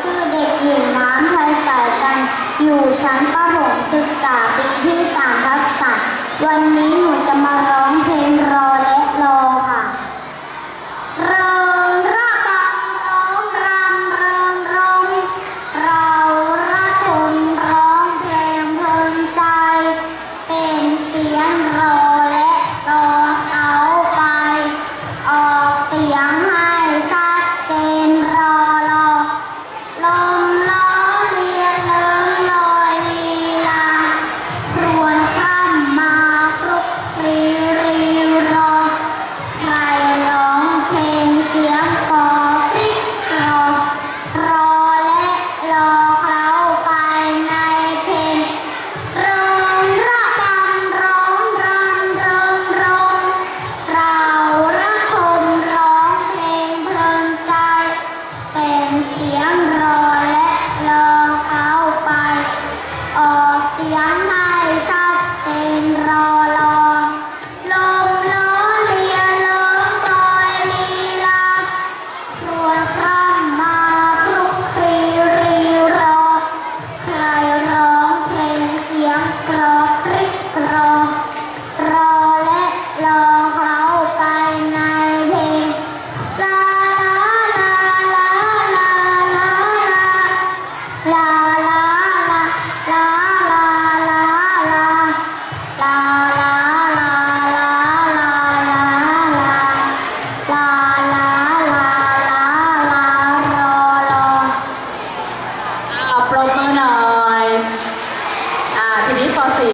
ชื่อเด็กหญิงน้ำไทยสายกันทร์อยู่ชั้นประถมศึกษาปีที่3ทับ3วันนี้หนูจะมาร้อง รบมือหน่อย อ่า ทีนี้ป .4